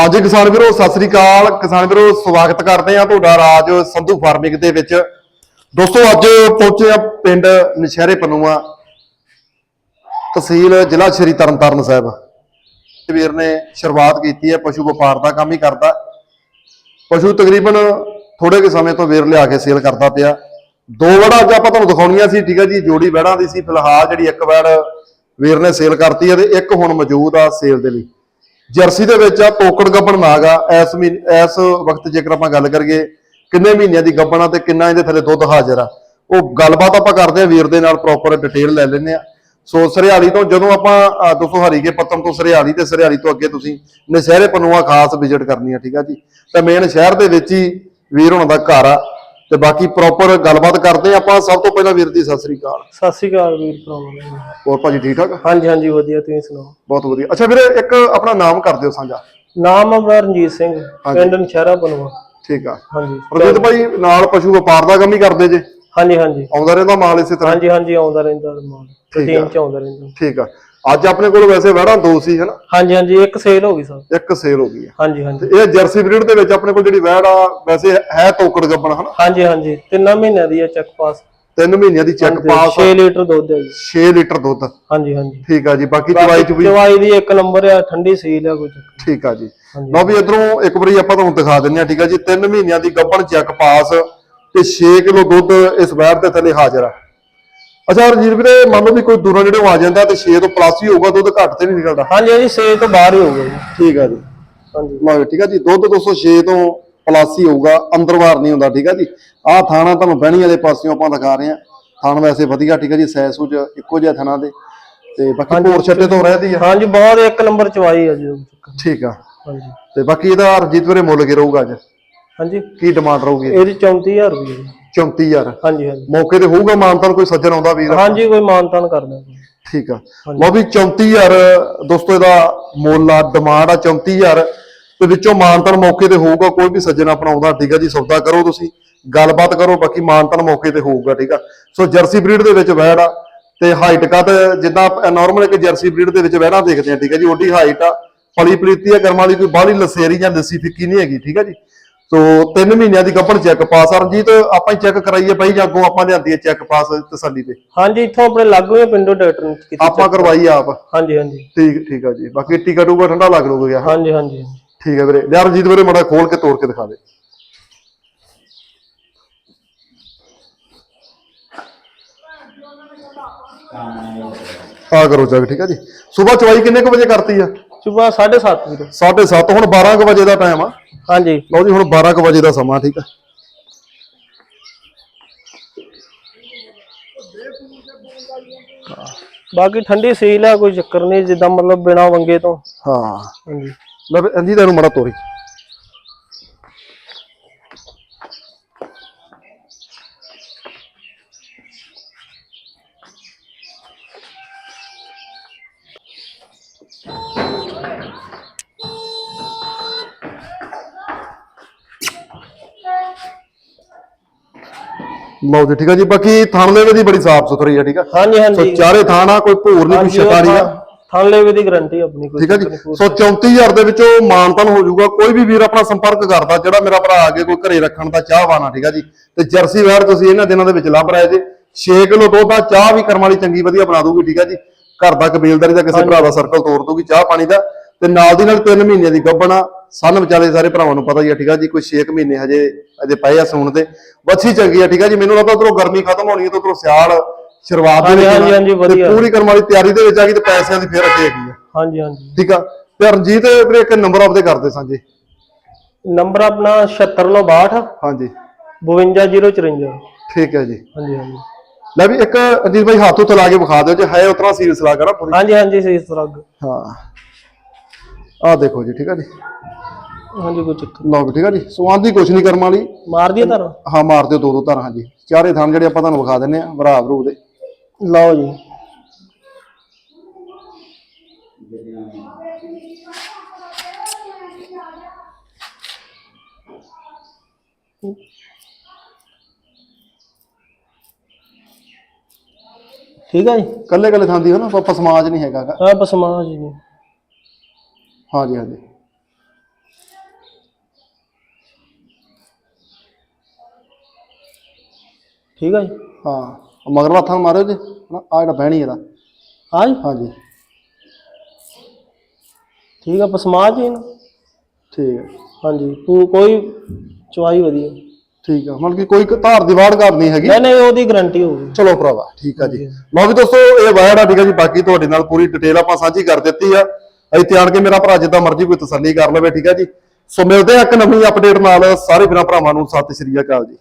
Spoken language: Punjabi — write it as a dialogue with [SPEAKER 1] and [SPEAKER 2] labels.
[SPEAKER 1] ਹਾਂਜੀ ਕਿਸਾਨ ਵੀਰੋ, ਸਤਿ ਸ੍ਰੀ ਅਕਾਲ। ਕਿਸਾਨ ਵੀਰੋ, ਸਵਾਗਤ ਕਰਦੇ ਆ ਤੁਹਾਡਾ ਰਾਜ ਸੰਧੂ ਫਾਰਮਿੰਗ ਦੇ ਵਿੱਚ। ਦੋਸਤੋ, ਅੱਜ ਪਹੁੰਚੇ ਆ ਪਿੰਡ ਨਸ਼ਹਿਰੇ ਪਨੂਆ, ਤਹਿਸੀਲ ਜ਼ਿਲ੍ਹਾ ਸ਼੍ਰੀ ਤਰਨਤਾਰਨ ਸਾਹਿਬ। ਵੀਰ ਨੇ ਸ਼ੁਰੂਆਤ ਕੀਤੀ ਹੈ, ਪਸ਼ੂ ਵਪਾਰ ਦਾ ਕੰਮ ਹੀ ਕਰਦਾ। ਪਸ਼ੂ ਤਕਰੀਬਨ ਥੋੜੇ ਕੁ ਸਮੇਂ ਤੋਂ ਵੀਰ ਲਿਆ ਕੇ ਸੇਲ ਕਰਦਾ ਪਿਆ। ਦੋ ਵੜਾ ਅੱਜ ਆਪਾਂ ਤੁਹਾਨੂੰ ਦਿਖਾਉਣੀਆਂ ਸੀ, ਠੀਕ ਹੈ ਜੀ, ਜੋੜੀ ਵੜਾਂ ਦੀ ਸੀ। ਫਿਲਹਾਲ ਜਿਹੜੀ ਇੱਕ ਵੜ ਵੀਰ ਨੇ ਸੇਲ ਕਰਤੀ ਹੈ ਤੇ ਇੱਕ ਹੁਣ ਮੌਜੂਦ ਆ ਸੇਲ ਦੇ ਲਈ। ਜਰਸੀ ਦੇ ਵਿੱਚ ਆ ਪੋਕੜ ਗੱਬਣ ਨਾਗ ਆ ਇਸ ਮਹੀਨੇ ਇਸ ਵਕਤ ਜੇਕਰ ਆਪਾਂ ਗੱਲ ਕਰੀਏ ਕਿੰਨੇ ਮਹੀਨਿਆਂ ਦੀ ਗੱਬਣ ਆ ਤੇ ਕਿੰਨਾ ਇਹਦੇ ਥੱਲੇ ਦੁੱਧ ਹਾਜ਼ਰ ਆ। ਉਹ ਗੱਲਬਾਤ ਆਪਾਂ ਕਰਦੇ ਆ ਵੀਰ ਦੇ ਨਾਲ ਪ੍ਰੋਪਰ ਡਿਟੇਲ ਲੈ ਲੈਂਦੇ ਆ। ਸੋ ਸਰਿਆਲੀ ਤੋਂ ਜਦੋਂ ਆਪਾਂ ਅਹ, ਦੋਸਤੋ ਹਰੀਕੇ ਪੱਤਨ ਤੋਂ ਸਰਿਆਲੀ ਤੇ ਸਰਿਆਲੀ ਤੋਂ ਅੱਗੇ ਤੁਸੀਂ ਨਸ਼ਹਿਰੇ ਪਨੂਆ ਖਾਸ ਵਿਜ਼ਿਟ ਕਰਨੀ ਆ ਠੀਕ ਆ ਜੀ? ਤਾਂ ਮੇਨ ਸ਼ਹਿਰ ਦੇ ਵਿੱਚ ਹੀ ਵੀਰ ਹੋਣਾ ਦਾ ਘਰ ਆ। ਤੇ ਬਾਕੀ ਪ੍ਰੋਪਰ ਗੱਲਬਾਤ ਕਰਦੇ ਆਪਾਂ। ਸਭ ਤੋਂ ਪਹਿਲਾਂ ਵੀਰ ਦੀ ਸਤਿ ਸ੍ਰੀ ਅਕਾਲ।
[SPEAKER 2] ਸਤਿ ਸ਼੍ਰੀ ਅਕਾਲ ਵੀਰ ਭਰਾਵਾਂ
[SPEAKER 1] ਹੋਰ ਭਾਜੀ ਠੀਕ ਠਾਕ?
[SPEAKER 2] ਹਾਂਜੀ ਹਾਂਜੀ ਵਧੀਆ ਤੁਸੀਂ ਸੁਣਾਓ?
[SPEAKER 1] ਬਹੁਤ ਵਧੀਆ। ਅੱਛਾ ਵੀਰੇ ਇੱਕ ਆਪਣਾ ਨਾਮ ਕਰ ਦਿਓ ਸਾਂਝਾ।
[SPEAKER 2] ਨਾਮ ਆਪਣਾ ਰਣਜੀਤ ਸਿੰਘ ਪਿੰਡ ਨਸ਼ਹਿਰਾ ਬਨਵਾ।
[SPEAKER 1] ਠੀਕ ਆ।
[SPEAKER 2] ਹਾਂਜੀ।
[SPEAKER 1] ਪ੍ਰਦੀਪ ਭਾਈ ਨਾਲ ਪਸ਼ੂ ਵਪਾਰ ਦਾ ਕੰਮ ਹੀ ਕਰਦੇ ਜੇ?
[SPEAKER 2] ਹਾਂਜੀ ਹਾਂਜੀ।
[SPEAKER 1] ਆਉਂਦਾ ਰਹਿੰਦਾ ਮਾਲ ਇਸੇ ਤਰ੍ਹਾਂ?
[SPEAKER 2] ਹਾਂਜੀ ਹਾਂਜੀ ਆਉਂਦਾ ਰਹਿੰਦਾ ਮਾਲ। ਰੂਟੀਨ। ਚ ਆਉਂਦਾ ਰਹਿੰਦਾ।
[SPEAKER 1] ਠੀਕ ਆ। ਅੱਜ ਆਪਣੇ ਕੋਲ ਵੈਸੇ ਵੜਾ ਦੋ ਸੀ ਹਨਾ?
[SPEAKER 2] ਹਾਂਜੀ ਹਾਂਜੀ ਇੱਕ ਸੇਲ ਹੋ ਗਈ ਸਰ
[SPEAKER 1] ਇੱਕ ਸੇਲ ਹੋ ਗਈ ਆ
[SPEAKER 2] ਹਾਂਜੀ ਹਾਂਜੀ।
[SPEAKER 1] ਤੇ ਇਹ ਜਰਸੀ ਬਰੀਡ ਦੇ ਵਿੱਚ ਆਪਣੇ ਕੋਲ ਜਿਹੜੀ ਵੈੜ ਆ ਵੈਸੇ ਹੈ ਤੋਕੜ ਗੱਬਣ ਹਨਾ?
[SPEAKER 2] ਹਾਂਜੀ ਹਾਂਜੀ ਤਿੰਨਾਂ ਮਹੀਨਿਆਂ ਦੀ ਹੈ ਚੈੱਕ ਪਾਸ
[SPEAKER 1] 3 ਮਹੀਨਿਆਂ ਦੀ ਚੈੱਕ ਪਾਸ
[SPEAKER 2] 6 ਲੀਟਰ ਦੁੱਧ ਹੈ ਜੀ।
[SPEAKER 1] 6 ਲੀਟਰ ਦੁੱਧ।
[SPEAKER 2] ਹਾਂਜੀ ਹਾਂਜੀ।
[SPEAKER 1] ਠੀਕ ਆ ਜੀ ਬਾਕੀ ਚਵਾਈ ਚ ਵੀ
[SPEAKER 2] ਦਵਾਈ ਦੀ ਇੱਕ ਨੰਬਰ ਆ ਠੰਡੀ ਸੀਲ ਆ ਕੁਝ
[SPEAKER 1] ਠੀਕ ਆ ਜੀ। ਲਓ ਵੀ ਇਧਰੋਂ ਇੱਕ ਵਾਰੀ ਆਪਾਂ ਤੁਹਾਨੂੰ ਦਿਖਾ ਦਿੰਨੇ ਆ ਠੀਕ ਆ ਜੀ। 3 ਮਹੀਨਿਆਂ ਦੀ ਗੱਬਣ ਚੈੱਕ ਪਾਸ ਤੇ 6 ਕਿਲੋ ਦੁੱਧ ਇਸ ਵੈੜ ਦੇ ਥੱਲੇ ਹਾਜ਼ਰ ਆ। ਅੱਛਾ ਰਜੀਤ ਵੀਰੇ ਮੰਨ ਲਓ ਵੀ ਕੋਈ ਦੂਰੋਂ ਜਿਹੜੇ ਆ ਜਾਂਦਾ ਤੇ 6 ਤੋਂ ਪਲੱਸ ਹੀ ਹੋਊਗਾ ਦੁੱਧ ਘੱਟ ਤੇ ਨਹੀਂ ਨਿਕਲਦਾ।
[SPEAKER 2] ਹਾਂਜੀ ਹਾਂਜੀ 6 ਤੋਂ ਬਾਹਰ ਹੀ ਹੋ ਗਿਆ ਜੀ।
[SPEAKER 1] ਠੀਕ ਆ ਜੀ।
[SPEAKER 2] ਹਾਂਜੀ।
[SPEAKER 1] ਲਓ ਠੀਕ ਆ ਜੀ। ਦੁੱਧ 206 ਤੋਂ ਪਲੱਸ ਹੀ ਹੋਊਗਾ ਅੰਦਰ ਬਾਹਰ ਨਹੀਂ ਹੁੰਦਾ ਠੀਕ ਆ ਜੀ। ਆਹ ਥਾਣਾ ਤੁਹਾਨੂੰ ਬਹਿਣੀ ਵਾਲੇ ਪਾਸਿਓਂ ਆਪਾਂ ਦਿਖਾ ਰਹੇ ਆ ਥਾਣ ਵੈਸੇ ਵਧੀਆ ਠੀਕ ਆ ਜੀ ਸੈਸ ਸੂਜ ਇੱਕੋ ਜਿਹਾ ਥਾਣਾ ਦੇ। ਤੇ ਬਾਕੀ ਭੋਰ ਛੱਟੇ ਤੋਂ ਰਹਿਦੀ ਆ।
[SPEAKER 2] ਹਾਂਜੀ ਬਹੁਤ ਇੱਕ ਨੰਬਰ ਚਵਾਈ ਆ ਜੀ।
[SPEAKER 1] ਠੀਕ ਆ।
[SPEAKER 2] ਹਾਂਜੀ।
[SPEAKER 1] ਤੇ ਬਾਕੀ ਇਹਦਾ ਰਜੀਤ ਵੀਰੇ ਮੁੱਲ ਕੀ ਰਹੂਗਾ ਅੱਜ?
[SPEAKER 2] ਹਾਂਜੀ।
[SPEAKER 1] ਕੀ ਡਿਮਾਂਡ ਰਹੂਗੀ
[SPEAKER 2] ਇਹਦੀ? 34000 ਰੁਪਏ ਜੀ
[SPEAKER 1] 34000
[SPEAKER 2] ਹਾਂਜੀ ਹਾਂਜੀ।
[SPEAKER 1] ਮੌਕੇ ਤੇ ਹੋਊਗਾ ਮਾਨਤਾਨ ਕੋਈ ਸੱਜਣ ਆਉਂਦਾ ਵੀਰ?
[SPEAKER 2] ਹਾਂਜੀ ਕੋਈ ਮਾਨਤਾਨ ਕਰ ਦਾਂਗੇ
[SPEAKER 1] ਠੀਕ ਆ। ਲਓ ਵੀ 34000 ਦੋਸਤੋ ਇਹਦਾ ਮੁੱਲ ਆ ਡਿਮਾਂਡ ਆ 34000 ਤੇ ਵਿੱਚੋਂ ਮਾਨਤਾਨ ਮੌਕੇ ਤੇ ਹੋਊਗਾ ਕੋਈ ਵੀ ਸੱਜਣ ਆਪਣਾ ਆਉਂਦਾ ਠੀਕ ਆ ਜੀ ਸੌਦਾ ਕਰੋ ਤੁਸੀਂ। ਗੱਲਬਾਤ ਕਰੋ ਬਾਕੀ ਮਾਨਤਾਨ ਮੌਕੇ ਤੇ ਹੋਊਗਾ ਠੀਕ ਆ। ਸੋ ਜਰਸੀ ਬਰੀਡ ਦੇ ਵਿੱਚ ਵੈੜ ਆ ਤੇ ਹਾਈਟ ਕਾ ਤੇ ਜਿੱਦਾਂ ਨਾਰਮਲ ਇੱਕ ਜਰਸੀ ਬਰੀਡ ਦੇ ਵਿੱਚ ਵੈੜਾਂ ਦੇਖਦੇ ਆ ਠੀਕ ਆ ਜੀ ਓਡੀ ਹਾਈਟ ਆ। ਫਲੀ ਪਲੀਤੀ ਆ ਕਰਮ ਵਾਲੀ ਕੋਈ ਬਾਹਲੀ ਲਸੇਰੀ ਜਾਂ ਲੱਸੀ ਫਿੱਕੀ ਨਹੀਂ ਹੈਗੀ ਠੀਕ ਆ ਜੀ। ਸੋ 3 ਮਹੀਨਿਆਂ ਦੀ ਕੱਪੜ ਚੈੱਕ ਪਾਸ ਆ ਰਣਜੀਤ ਆਪਾਂ ਹੀ ਚੈੱਕ ਕਰਾਈਏ ਬਾਈ ਜਾਂ ਅੱਗੋਂ ਆਪਾਂ ਲਿਆਂਦੀ ਹੈ ਚੈੱਕ ਪਾਸ ਤਸੱਲੀ ਤੇ।
[SPEAKER 2] ਹਾਂਜੀ ਇੱਥੋਂ ਆਪਣੇ ਲਾਗੂ ਹੀ ਪਿੰਡੋਂ ਡਾਕਟਰ ਨੇ ਕੀਤੀ
[SPEAKER 1] ਆਪਾਂ ਕਰਵਾਈ ਆਪ।
[SPEAKER 2] ਹਾਂਜੀ ਹਾਂਜੀ।
[SPEAKER 1] ਠੀਕ ਠੀਕ ਆ ਜੀ। ਬਾਕੀ ਟਿਕਟ ਟੂਕਾ ਠੰਡਾ ਲੱਗ ਲੂਗਾ ਗਿਆ।
[SPEAKER 2] ਹਾਂਜੀ ਹਾਂਜੀ।
[SPEAKER 1] ਠੀਕ ਹੈ ਵੀਰੇ। ਯਾਰ ਰਣਜੀਤ ਵੀਰੇ ਮੜਾ ਖੋਲ ਕੇ ਤੋੜ ਕੇ ਦਿਖਾ ਦੇ। ਆ ਕਰੋ ਚੱਕ ਠੀਕ ਆ ਜੀ। ਸਵੇਰ ਚਵਾਈ ਕਿੰਨੇ ਕੁ ਵਜੇ ਕਰਤੀ ਆ?
[SPEAKER 2] ਸੁਬਾ 7:30 ਵੀਰੇ।
[SPEAKER 1] 7:30 ਹੁਣ 12 ਕੁ ਵਜੇ ਦਾ ਟਾਈਮ ਆ।
[SPEAKER 2] ਹਾਂਜੀ।
[SPEAKER 1] ਲਓ ਜੀ ਹੁਣ 12 ਕੁ ਵਜੇ ਦਾ ਸਮਾਂ ਠੀਕ ਆ।
[SPEAKER 2] ਬਾਕੀ ਠੰਡੀ ਸੀਲ ਆ ਕੋਈ ਚੱਕਰ ਨਹੀਂ ਜਿੱਦਾਂ ਮਤਲਬ ਬਿਨਾ ਵੰਗੇ ਤੋਂ।
[SPEAKER 1] ਹਾਂ।
[SPEAKER 2] ਹਾਂਜੀ।
[SPEAKER 1] ਲੈ ਅੰਜੀ ਤੈਨੂੰ ਮੜਾ ਤੋਰੀ। ਲਓ ਜੀ ਠੀਕ ਆ ਜੀ ਬਾਕੀ ਥਣ ਲੈਵੇ ਦੀ ਬੜੀ ਸਾਫ਼ ਸੁਥਰੀ ਆ ਠੀਕ ਆ।
[SPEAKER 2] ਹਾਂਜੀ
[SPEAKER 1] ਸੋ
[SPEAKER 2] ਹਾਂਜੀ
[SPEAKER 1] ਚਾਰੇ ਥਾਣਾ ਕੋਈ ਭੂਰ ਨਹੀਂ ਕੋਈ ਸ਼ਿਕਾਰੀ ਆ।
[SPEAKER 2] ਥਾਂ ਲੈਵੇ ਦੀ ਗਾਰੰਟੀ ਆਪਣੀ ਕੋਈ
[SPEAKER 1] ਠੀਕ ਹੈ ਜੀ। ਸੋ 34000 ਦੇ ਵਿੱਚੋਂ ਮਾਨਤਨ ਹੋ ਜਾਊਗਾ ਕੋਈ ਵੀ ਵੀਰ ਆਪਣਾ ਸੰਪਰਕ ਕਰਦਾ ਜਿਹੜਾ ਮੇਰਾ ਭਰਾ ਆ ਕੇ ਕੋਈ ਘਰੇ ਰੱਖਣ ਦਾ ਚਾਹਵਾਨ ਆ ਠੀਕ ਹੈ ਜੀ। ਤੇ ਜਰਸੀ ਵੈੜ ਤੁਸੀਂ ਇਹਨਾਂ ਦਿਨਾਂ ਦੇ ਵਿੱਚ ਲੱਭ ਰਹੇ ਜੇ 6 ਕਿਲੋ ਦੁੱਧ ਆ ਚਾਹ ਵੀ ਕਰਮ ਵਾਲੀ ਚੰਗੀ ਵਧੀਆ ਬਣਾ ਦੂਗੀ ਠੀਕ ਹੈ ਜੀ। ਘਰ ਦਾ ਕਬੀਲਦਾਰੀ ਦਾ ਕਿਸੇ ਭਰਾ ਦਾ ਸਰਕਲ ਤੋੜ ਦੂਗੀ ਚਾਹ ਪਾਣੀ ਦਾ। ਤੇ ਨਾਲ ਦੀ ਨਾਲ 3 ਮਹੀਨਿਆਂ ਦੀ ਗੱਬਣਾ ਸਨ ਵਿਚਾਰੇ ਸਾਰੇ ਭਰਾਵਾਂ ਨੂੰ ਪਤਾ ਹੀ ਆ ਠੀਕ ਹੈ ਜੀ ਕੋਈ 6 ਮਹੀਨੇ ਹਜੇ ਅਜੇ ਪਏ ਆ ਸੂਣ ਤੇ। ਵੱਛੀ ਚੰਗੀ ਆ ਠੀਕ ਹੈ ਜੀ ਮੈਨੂੰ ਲੱਗਦਾ ਉਧਰੋਂ ਗਰਮੀ ਖਤਮ ਹੋਣੀ ਹੈ ਤੇ ਉਧਰੋਂ ਸਿਆਲ ਸ਼ੁਰੂਆਤ ਦੇ
[SPEAKER 2] ਹਾਂਜੀ, ਹਾਂਜੀ, ਵਧੀਆ।
[SPEAKER 1] ਪੂਰੀ ਕਰਮ ਵਾਲੀ ਤਿਆਰੀ ਦੇ ਵਿੱਚ ਆ ਗਈ ਤੇ ਪੈਸਿਆਂ ਦੀ ਫੇਰ ਅੱਗੇ ਹੈਗੀ ਆ।
[SPEAKER 2] ਹਾਂਜੀ ਹਾਂਜੀ।
[SPEAKER 1] ਠੀਕ ਆ ਤੇ ਰਣਜੀਤ ਵੀਰੇ ਇੱਕ ਨੰਬਰ ਆਪਦੇ ਕਰਦੇ ਸਾਂਝੇ।
[SPEAKER 2] ਨੰਬਰ ਆਪਣਾ 76962
[SPEAKER 1] ਹਾਂਜੀ।
[SPEAKER 2] 52054
[SPEAKER 1] ਠੀਕ ਹੈ ਜੀ।
[SPEAKER 2] ਹਾਂਜੀ ਹਾਂਜੀ।
[SPEAKER 1] ਲੈ ਵੀ ਇੱਕ ਅਜੀਤ ਭਾਈ ਹੱਥ ਉੱਤੇ ਲਾ ਕੇ ਵਿਖਾ ਦਿਓ ਜੇ ਹੈ ਉਤਰਾ ਸੀਰੀਅਸ ਲਾ ਕਰਾ ਪੂਰੀ।
[SPEAKER 2] ਹਾਂਜੀ ਹਾਂਜੀ ਸਹੀ ਸਰਗ
[SPEAKER 1] ਹਾਂ। ਆਹ ਦੇਖੋ ਜੀ ਠੀਕ ਆ ਜੀ।
[SPEAKER 2] ਹਾਂਜੀ ਕੋਈ ਚੱਕਰ
[SPEAKER 1] ਲਓ ਵੀ ਠੀਕ ਆ ਜੀ। ਸਵਾਦ ਦੀ ਕੁਛ ਨਹੀਂ ਕਰਮ ਵਾਲੀ।
[SPEAKER 2] ਮਾਰ ਦਈਏ ਤਾਰ
[SPEAKER 1] ਹਾਂ ਮਾਰ ਦਿਓ ਦੋ ਦੋ ਧਾਰਾਂ ਹਾਂਜੀ। ਚਾਰੇ ਥਾਂ ਜਿਹੜੇ ਆਪਾਂ ਤੁਹਾਨੂੰ ਵਿਖਾ ਦਿੰਨੇ ਆ ਭਰਾ ਭਰੂ ਦੇ।
[SPEAKER 2] ਲਓ ਜੀ। ਠੀਕ ਹੈ ਜੀ?
[SPEAKER 1] ਕੱਲੇ ਕੱਲੇ ਥਾਂ ਦੀ ਹੋ ਨਾ ਆਪਾਂ ਸਮਾਜ ਨਹੀਂ ਹੈਗਾ ਗਾ।
[SPEAKER 2] ਹਾਂ ਬਸ ਮਾਂ ਜੀ ਨੇ
[SPEAKER 1] ਹਾਂਜੀ ਹਾਂਜੀ।
[SPEAKER 2] ਠੀਕ ਆ ਜੀ?
[SPEAKER 1] ਹਾਂ। ਮਗਰ ਹੱਥਾਂ ਨੂੰ ਮਾਰਿਓ ਜੀ ਹਨਾ? ਆ ਜਿਹੜਾ ਬਹਿਣੀ ਇਹਦਾ।
[SPEAKER 2] ਹਾਂ ਜੀ?
[SPEAKER 1] ਹਾਂਜੀ।
[SPEAKER 2] ਠੀਕ ਆ ਪਸਮਾ ਜੀ ਇਹਨੂੰ।
[SPEAKER 1] ਠੀਕ ਹੈ
[SPEAKER 2] ਹਾਂਜੀ ਤੂੰ ਕੋਈ ਚਵਾਈ ਵਧੀਆ।
[SPEAKER 1] ਠੀਕ ਆ। ਮਤਲਬ ਕਿ ਕੋਈ ਧਾਰ ਦੀ ਵਾੜ ਘਰ ਨਹੀਂ ਹੈਗੀ।
[SPEAKER 2] ਨਹੀਂ ਨਹੀਂ ਉਹਦੀ ਗਾਰੰਟੀ ਹੋਊਗੀ।
[SPEAKER 1] ਚਲੋ ਭਰਾਵਾ ਠੀਕ ਆ ਜੀ। ਲਓ ਵੀ ਦੋਸਤੋ ਇਹ ਵਾਇਰ ਆ ਠੀਕ ਆ ਜੀ ਬਾਕੀ ਤੁਹਾਡੇ ਨਾਲ ਪੂਰੀ ਡਿਟੇਲ ਆਪਾਂ ਸਾਂਝੀ ਕਰ ਦਿੱਤੀ ਆ। ਇੱਥੇ ਆਣ ਕੇ ਮੇਰਾ ਭਰਾ ਜਿੱਦਾਂ ਮਰਜ਼ੀ ਕੋਈ ਤਸੱਲੀ ਕਰ ਲਵੇ ਠੀਕ ਆ ਜੀ। ਸੋ ਮਿਲਦੇ ਆ ਇੱਕ ਨਵੀਂ ਅਪਡੇਟ ਨਾਲ। ਸਾਰੇ ਵੀਰਾਂ ਭਰਾਵਾਂ ਨੂੰ ਸਤਿ ਸ਼੍ਰੀ ਅਕਾਲ ਜੀ।